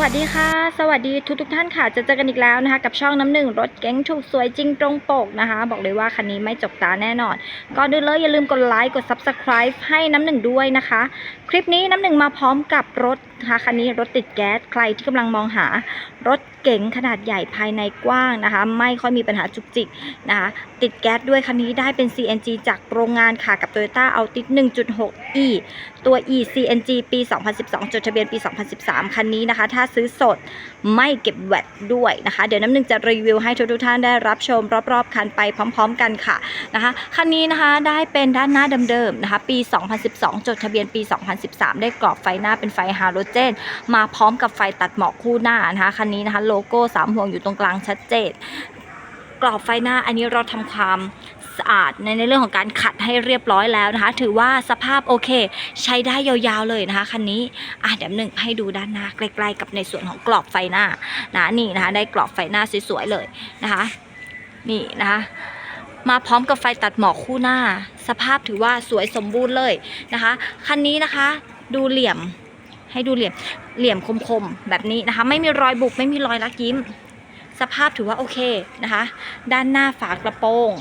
วัสดีค่ะ สวัสดีทุกทุกท่านค่ะจะเจอกันอีกแล้วนะคะ กับช่องน้ำหนึ่งรถเก๋งถูกสวยจริงตรงปกนะคะ บอกเลยว่าคันนี้ไม่จกตาแน่นอนก่อนอื่นเลยอย่าลืมกดไลค์กด subscribe ให้น้ำหนึ่งด้วยนะคะ คลิปนี้น้ำหนึ่งมาพร้อมกับรถ นะคะคันนี้รถติดแก๊สใครที่กำลังมองหารถเก๋งขนาดใหญ่ภายในกว้างนะคะ ไม่ค่อยมีปัญหาจุกจิกนะคะติดแก๊สด้วยคันนี้ได้เป็น CNG จากโรงงานค่ะกับ Toyota Altis 1.6 e ตัว e CNG ปี 2012 จดทะเบียนปี 2013 คันนี้นะคะ ถ้าซื้อสดไม่เก็บแวตด้วยนะคะ เดี๋ยวน้ำหนึ่งจะรีวิวให้ทุกท่านได้รับชมรอบๆ คันไปพร้อม ๆ กันค่ะนะคะคันนี้นะคะได้เป็นด้านหน้าเดิมๆนะคะปี 2012 จดทะเบียนปี 2013 ได้กรอบไฟหน้าเป็นไฟฮาโลเจน มาพร้อมกับไฟตัดหมอกคู่หน้านะคะคันนี้นะคะโลโก้สามห่วงอยู่ตรงกลางชัดเจนกรอบไฟหน้าอันนี้เราทำความสะอาดในในเรื่องของการขัดให้เรียบร้อยแล้วนะคะ ถือว่าสภาพโอเค ใช้ได้ยาวๆเลยนะคะคันนี้อะเดี๋ยวหนึ่งให้ดูด้านหน้าใกล้ๆกับในส่วนของกรอบไฟหน้านะนี่นะคะ ได้กรอบไฟหน้าสวยๆเลยนะคะ นี่นะคะมาพร้อมกับไฟตัดหมอกคู่หน้า สภาพถือว่าสวยสมบูรณ์เลยนะคะคันนี้นะคะ ดูเหลี่ยม ให้ดูเหลี่ยมเหลี่ยมคมๆแบบนี้นะคะ ไม่มีรอยบุบไม่มีรอยลักยิ้ม สภาพถือว่าโอเคนะคะ ด้านหน้าฝากระโปรง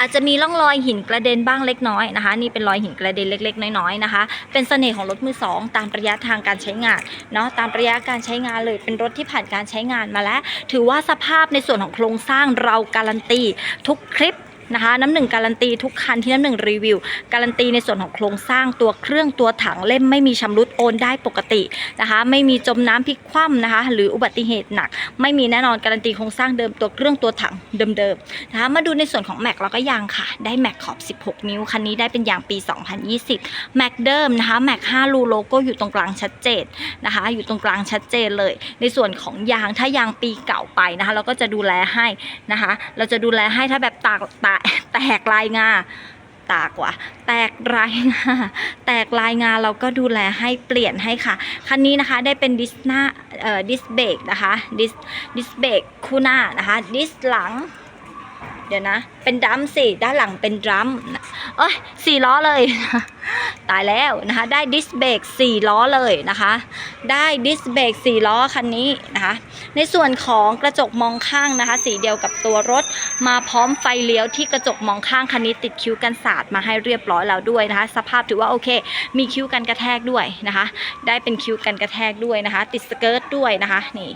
อาจจะมีร่องรอยหินกระเด็นบ้างเล็กน้อยนะคะ นี่เป็นรอยหินกระเด็นเล็ก ๆ น้อยๆนะคะ เป็นเสน่ห์ของรถมือสองตามระยะทางการใช้งานเนาะตามระยะการใช้งานเลยเป็นรถที่ผ่านการใช้งานมาแล้ว ถือว่าสภาพในส่วนของโครงสร้างเราการันตีทุกคลิป นะคะน้ำหนึ่งการันตีทุกคันที่น้ำหนึ่งรีวิว การันตีในส่วนของโครงสร้างตัวเครื่องตัวถังเล่มไม่มีชำรุดโอนได้ปกตินะคะไม่มีจมน้ำพลิกคว่ำนะคะหรืออุบัติเหตุหนัก ไม่มีแน่นอนการันตีโครงสร้างเดิมตัวเครื่องตัวถังเดิมๆนะคะมาดูในส่วนของแม็กเราก็ยางค่ะ ได้แม็กขอบ 16 นิ้วคันนี้ได้เป็นยางปี 2020แม็กเดิมนะคะแม็ก5รูโลโก้อยู่ตรงกลางชัดเจนนะคะอยู่ตรงกลางชัดเจนเลย ในส่วนของยางถ้ายางปีเก่าไปนะคะเราก็จะดูแลให้นะคะเราจะดูแลให้ถ้าแบบตากตาแตกลายงาตากว่า แตกลายงาแตกลายงาเราก็ดูแลให้เปลี่ยนให้ค่ะ คันนี้นะคะได้เป็นดิสหน้าเอ่อดิสเบรกนะคะดิสดิสเบรกคู่หน้านะคะดิสหลัง ดี๋ยวนะ เป็นดรัมสิด้านหลังเป็นดรัมเอ้ยสี่ล้อเลย ตายแล้วนะคะ ได้ดิสเบรกสี่ล้อเลยนะคะ ได้ดิสเบรกสี่ล้อคันนี้นะคะ ในส่วนของกระจกมองข้างนะคะ สีเดียวกับตัวรถมาพร้อมไฟเลี้ยวที่กระจกมองข้างคันนี้ติดคิ้วกันสาดมาให้เรียบร้อยแล้วด้วยนะคะ สภาพถือว่าโอเค มีคิ้วกันกระแทกด้วยนะคะ ได้เป็นคิ้วกันกระแทกด้วยนะคะ ติดสเกิร์ตด้วยนะคะนี่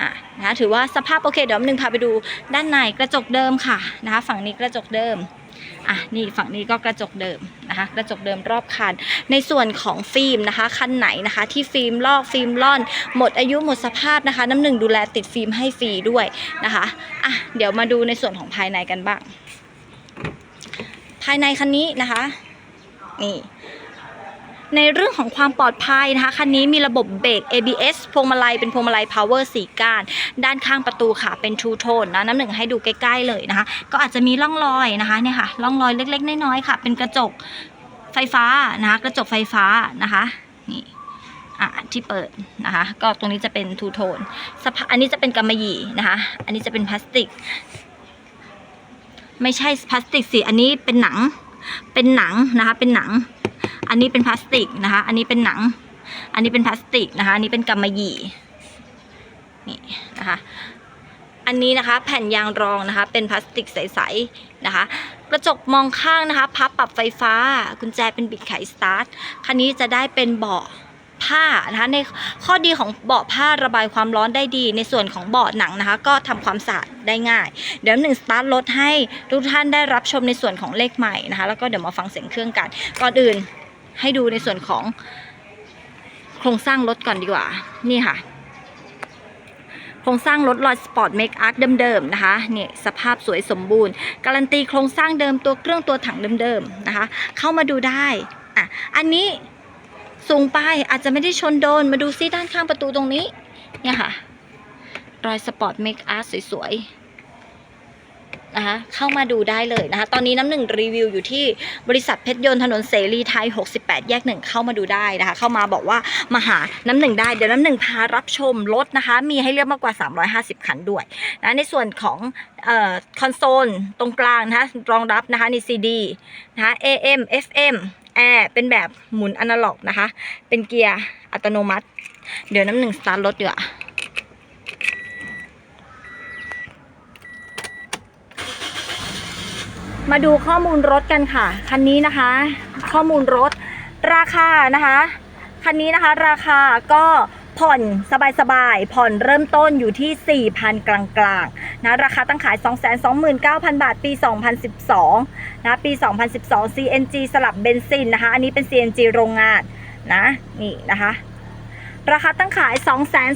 อะนะคะถือว่าสภาพโอเคเดี๋ยวหนึ่งพาไปดูด้านในกระจกเดิมค่ะนะคะฝั่งนี้กระจกเดิมอะนี่ฝั่งนี้ก็กระจกเดิมนะคะกระจกเดิมรอบคัน ในส่วนของฟิล์มนะคะคันไหนนะคะ ที่ฟิล์มลอกฟิล์มล่อน หมดอายุหมดสภาพนะคะ น้ำหนึ่งดูแลติดฟิล์มให้ฟรีด้วยนะคะอะเดี๋ยวมาดูในส่วนของภายในกันบ้าง ภายในคันนี้นะคะนี่ ในเรื่องของความปลอดภัยนะคะคันนี้มีระบบเบรก ABS พวงมาลัยเป็นพวงมาลัย power 4ก้าน ด้านข้างประตูค่ะเป็น True Tone นะน้ำหนึ่งให้ดูใกล้ ๆ เลยนะคะ ก็อาจจะมีร่องรอยนะคะเนี่ยค่ะร่องรอยเล็ก ๆ น้อยๆค่ะ เป็นกระจกไฟฟ้านะคะ กระจกไฟฟ้านะคะนี่อะที่เปิดนะคะ ก็ตรงนี้จะเป็น True Tone สภาอันนี้จะเป็นกำมะหยี่นะคะ อันนี้จะเป็นพลาสติก ไม่ใช่พลาสติกสิอันนี้เป็นหนังเป็นหนังนะคะเป็นหนัง อันนี้เป็นพลาสติกนะคะ อันนี้เป็นหนัง อันนี้เป็นพลาสติกนะคะ อันนี้เป็นกำมะหยี่นี่นะคะ อันนี้นะคะแผ่นยางรองนะคะ เป็นพลาสติกใสๆนะคะ กระจกมองข้างนะคะพับปรับไฟฟ้า กุญแจเป็นบิดไขสตาร์ท คันนี้จะได้เป็นเบาะผ้านะคะในข้อดีของเบาะผ้าระบายความร้อนได้ดี ในส่วนของเบาะหนังนะคะ ก็ทำความสะอาดได้ง่าย เดี๋ยวหนึ่งสตาร์ทรถให้ทุกท่านได้รับชมในส่วนของเลขใหม่นะคะ แล้วก็เดี๋ยวมาฟังเสียงเครื่องกันก่อนอื่น ให้ดูในส่วนของโครงสร้างรถก่อนดีกว่า นี่ค่ะ โครงสร้างรถลอยสปอร์ตเมคอาร์เดิมๆนะคะเนี่ยสภาพสวยสมบูรณ์ การันตีโครงสร้างเดิมตัวเครื่องตัวถังเดิมๆนะคะ เข้ามาดูได้อะอันนี้สูงไปอาจจะไม่ได้ชนโดนมาดูซิด้านข้างประตูตรงนี้เนี่ยค่ะ รอยสปอร์ตเมคอาร์สวยๆ นะคะเข้ามาดูได้เลยนะคะ ตอนนี้น้ำหนึ่งรีวิวอยู่ที่บริษัทเพชรยนต์ถนนเสรีไทย 68 แยกหนึ่งเข้ามาดูได้นะคะ เข้ามาบอกว่ามาหาน้ำหนึ่งได้ เดี๋ยวน้ำหนึ่งพารับชมรถนะคะ มีให้เลือกมากกว่า 350 คันด้วยนะในส่วนของออคอนโซลตรงกลางนะคะรองรับนะคะใน CD นะคะ AM FM แอร์เป็นแบบหมุนอนาล็อกนะคะ เป็นเกียร์อัตโนมัติ เดี๋ยวน้ำหนึ่งสตาร์ทรถดีกว่า มาดูข้อมูลรถกันค่ะ คันนี้นะคะ ข้อมูลรถราคานะคะ คันนี้นะคะราคาก็ผ่อนสบายๆ ผ่อนเริ่มต้นอยู่ที่ 4,000 กลางๆ นะ ราคาตั้งขาย 229,000 บาท ปี 2012 นะ ปี 2012 CNG สลับเบนซินนะคะ อันนี้เป็น CNG โรงงานนะ นี่นะคะ ราคาตั้งขาย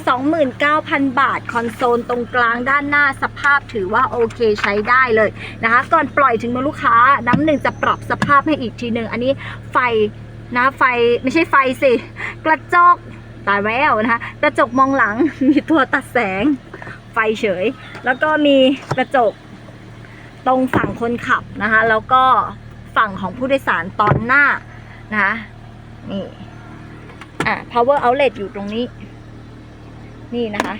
229,000 บาท คอนโซลตรงกลางด้านหน้าสภาพถือว่าโอเคใช้ได้เลยนะคะ ก่อนปล่อยถึงมือลูกค้าน้ำหนึ่งจะปรับสภาพให้อีกทีหนึ่งอันนี้ไฟนะไฟไม่ใช่ไฟสิ กระจกตายแววนะคะ กระจกมองหลังมีตัวตัดแสง ไฟเฉย แล้วก็มีกระจกตรงฝั่งคนขับนะคะ แล้วก็ฝั่งของผู้โดยสารตอนหน้านะคะนี่ อะ power outlet อยู่ตรงนี้ นี่นะคะ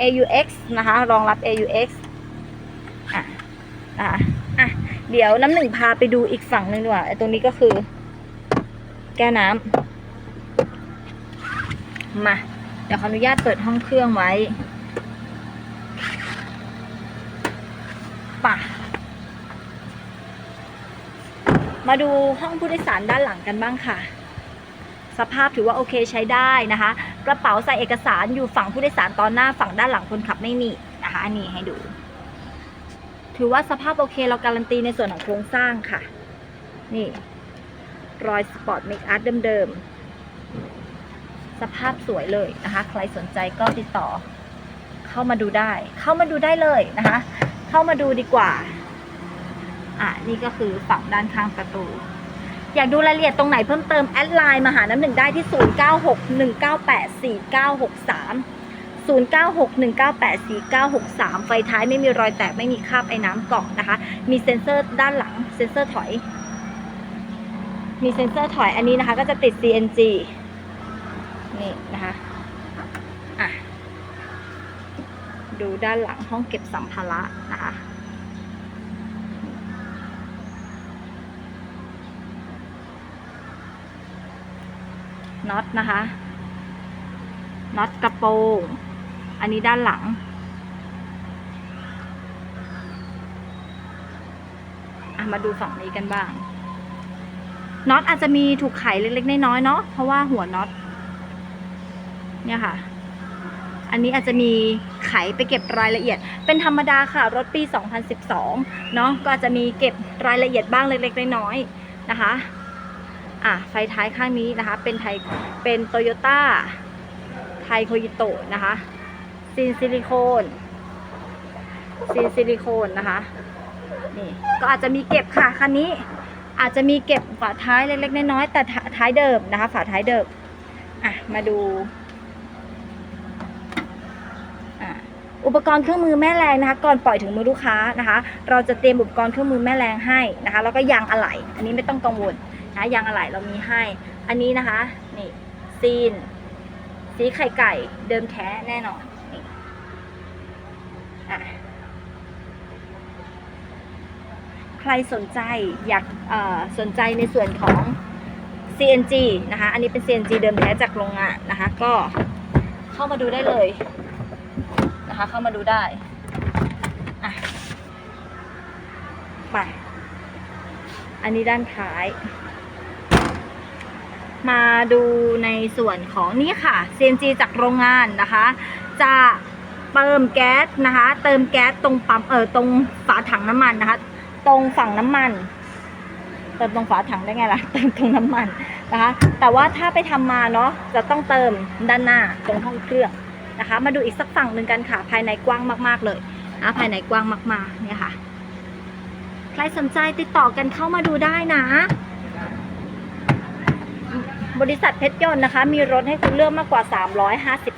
AUX นะคะ รองรับ AUX อะอะอะ เดี๋ยวน้ำหนึ่งพาไปดูอีกฝั่งหนึ่งดีกว่าไอ้ตรงนี้ก็คือ แก้น้ำมา เดี๋ยวขออนุญาตเปิดห้องเครื่องไว้ป่ะมาดูห้องผู้โดยสารด้านหลังกันบ้างค่ะ สภาพถือว่าโอเคใช้ได้นะคะ กระเป๋าใส่เอกสารอยู่ฝั่งผู้โดยสารตอนหน้าฝั่งด้านหลังคนขับไม่มีนะคะอันนี้ให้ดู ถือว่าสภาพโอเคเราการันตีในส่วนของโครงสร้างค่ะ นี่รอยสปอร์ตเมคอาร์ตเดิมๆ สภาพสวยเลยนะคะ ใครสนใจก็ติดต่อ เข้ามาดูได้ เข้ามาดูได้เลยนะคะ เข้ามาดูดีกว่า อะ นี่ก็คือฝั่งด้านข้างประตู อยากดูรายละเอียดตรงไหนเพิ่มเติมแอดไลน์มาหาน้ำหนึ่งได้ที่ 0961984963 0961984963 ไฟท้ายไม่มีรอยแตกไม่มีคราบไอ้น้ำเกาะนะคะ มีเซ็นเซอร์ด้านหลังเซ็นเซอร์ถอย มีเซ็นเซอร์ถอยอันนี้นะคะ ก็จะติด CNG นี่นะคะอะดูด้านหลังห้องเก็บสัมภาระนะคะ น็อตนะคะน็อตกระโปรงอันนี้ด้านหลัง มาดูฝั่งนี้กันบ้างน็อตอาจจะมีถูกไขเล็กๆน้อยๆเนาะเพราะว่าหัวน็อตเนี่ยค่ะ อันนี้อาจจะมีไขไปเก็บรายละเอียด เป็นธรรมดาค่ะ รถปี 2012 เนาะก็อาจจะมีเก็บรายละเอียดบ้างเล็กๆน้อยๆนะคะ อะไฟท้ายข้างนี้นะคะ เป็นไทยเป็นโตโยต้าไทยโคยิโตะนะคะซีนซิลิโคนซีนซิลิโคนนะคะนี่ก็อาจจะมีเก็บค่ะคันนี้อาจจะมีเก็บฝาท้ายเล็กๆน้อยๆแต่ท้ายเดิมนะคะ ฝาท้ายเดิมอะมาดูอะอุปกรณ์เครื่องมือแม่แรงนะคะ ก่อนปล่อยถึงมือลูกค้านะคะ เราจะเตรียมอุปกรณ์เครื่องมือแม่แรงให้นะคะ แล้วก็ยางอะไหล่อันนี้ไม่ต้องกังวล นะยางอะไหล่เรามีให้ อันนี้นะคะนี่ซีน สีไข่ไก่เดิมแท้แน่นอนนี่อะใครสนใจอยากสนใจในส่วนของ CNG นะคะ อันนี้เป็น CNG เดิมแท้จากโรงงานนะคะ ก็เข้ามาดูได้เลยนะคะ เข้ามาดูได้อะไปอันนี้ด้านท้าย มาดูในส่วนของนี่ค่ะ CNG จากโรงงานนะคะ จะเติมแก๊สนะคะ เติมแก๊สตรงปั๊มเออตรงฝาถังน้ำมันนะคะ ตรงฝั่งน้ำมัน เติมตรงฝาถังได้ไงล่ะเติมตรงน้ำมันนะคะ แต่ว่าถ้าไปทำมาเนาะจะต้องเติมด้านหน้าตรงห้องเครื่องนะคะ มาดูอีกสักฝั่งหนึ่งกันค่ะ ภายในกว้างมากๆเลยนะภายในกว้างมากๆเนี่ยค่ะ ใครสนใจติดต่อกันเข้ามาดูได้นะ บริษัทเพชรยนต์นะคะ มีรถให้คุณเลือกมากกว่า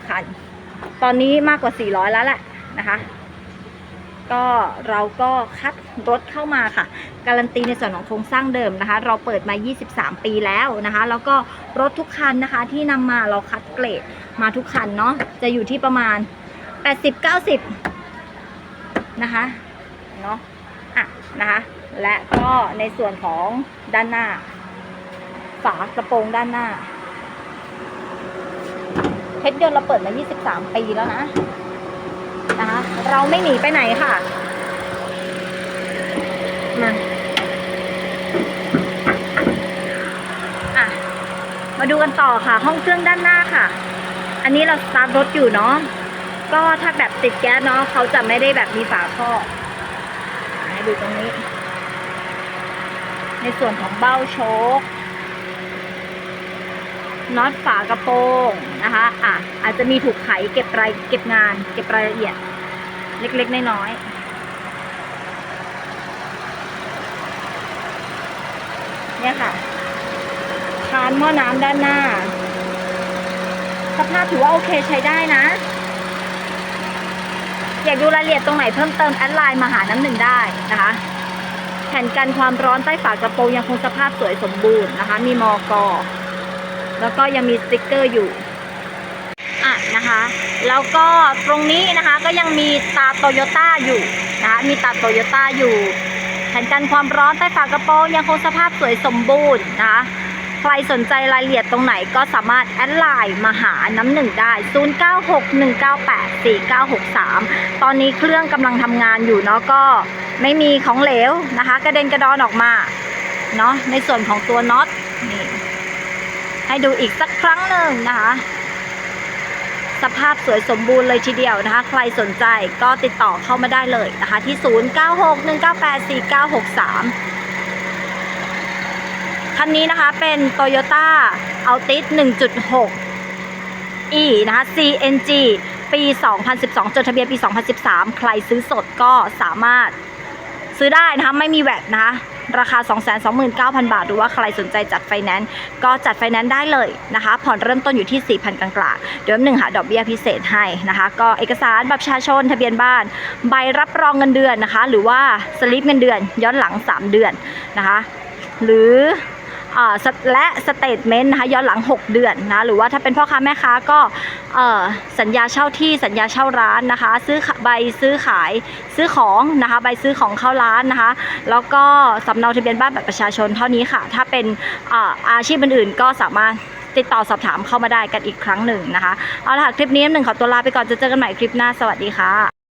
350 คัน ตอนนี้มากกว่า 400 แล้วแหละนะคะ ก็เราก็คัดรถเข้ามาค่ะ การันตีในส่วนของโครงสร้างเดิมนะคะ เราเปิดมา 23 ปีแล้วนะคะ แล้วก็รถทุกคันนะคะ ที่นำมาเราคัดเกรดมาทุกคันเนาะ จะอยู่ที่ประมาณ 80-90 นะคะ เนาะอะนะคะ และก็ในส่วนของด้านหน้า ฝากระโปรงด้านหน้าเพชรยนต์เราเปิดมา 23 ปีแล้วนะนะคะ เราไม่หนีไปไหนค่ะมาอะ มาดูกันต่อค่ะ ห้องเครื่องด้านหน้าค่ะ อันนี้เราสตาร์ทรถอยู่เนาะก็ถ้าแบบติดแก๊สเนาะเขาจะไม่ได้แบบมีฝาครอบให้ดูตรงนี้ ในส่วนของเบ้าโชค น็อตฝากระโปรงนะคะอะอาจจะมีถูกไขเก็บรายเก็บงาน เก็บรายละเอียด เล็กๆ น้อยๆเนี่ยค่ะคานหม้อน้ำด้านหน้า สภาพถือว่าโอเคใช้ได้นะ อยากดูรายละเอียดตรงไหนเพิ่มเติมแอดไลน์มาหาน้ำหนึ่งได้นะคะ แผ่นกันความร้อนใต้ฝากระโปรงยังคงสภาพสวยสมบูรณ์นะคะ มีมอกอ แล้วก็ยังมีสติกเกอร์อยู่อะนะคะ แล้วก็ตรงนี้นะคะก็ยังมีตาโตโยต้าอยู่นะคะมีตาโตโยต้าอยู่แผ่นกันความร้อนใต้ฝากระโปรงยังคงสภาพสวยสมบูรณ์นะคะใครสนใจรายละเอียดตรงไหนก็สามารถแอดไลน์มาหาน้ำหนึ่งได้ 0961984963 ตอนนี้เครื่องกำลังทำงานอยู่เนาะก็ไม่มีของเหลวนะคะ กระเด็นกระดอนออกมาเนาะในส่วนของตัวน็อตนี่ ให้ดูอีกสักครั้งหนึ่งนะคะ สภาพสวยสมบูรณ์เลยทีเดียวนะคะ ใครสนใจก็ติดต่อเข้ามาได้เลยนะคะ ที่ 0961984963 คันนี้นะคะเป็น Toyota Altis 1.6 E นะคะ CNG ปี 2012 จดทะเบียนปี 2013 ใครซื้อสดก็สามารถซื้อได้นะคะ ไม่มีแวดนะคะ ราคา 229,000 บาทหรือว่าใครสนใจจัดไฟแนนซ์ก็จัดไฟแนนซ์ได้เลยนะคะ ผ่อนเริ่มต้นอยู่ที่ 4,000 กลางๆเดี๋ยวหนึ่งหาดอกเบี้ยพิเศษให้นะคะ ก็เอกสารบัตรประชาชนทะเบียนบ้าน ใบรับรองเงินเดือนนะคะ หรือว่าสลิปเงินเดือนย้อนหลัง 3 เดือนนะคะ หรือ และสเตทเมนต์นะคะย้อนหลัง 6 เดือนนะหรือว่าถ้าเป็นพ่อค้าแม่ค้าก็สัญญาเช่าที่สัญญาเช่าร้านนะคะ ซื้อใบซื้อขายซื้อของนะคะใบซื้อของเข้าร้านนะคะ แล้วก็สำเนาทะเบียนบ้านแบบประชาชนเท่านี้ค่ะ ถ้าเป็นอาอาชีพอื่นๆ ก็สามารถติดต่อสอบถามเข้ามาได้กันอีกครั้งหนึ่งนะคะ เอาละค่ะ คลิปนี้หนึ่งขอตัวลาไปก่อนจะเจอกันใหม่คลิปหน้าสวัสดีค่ะ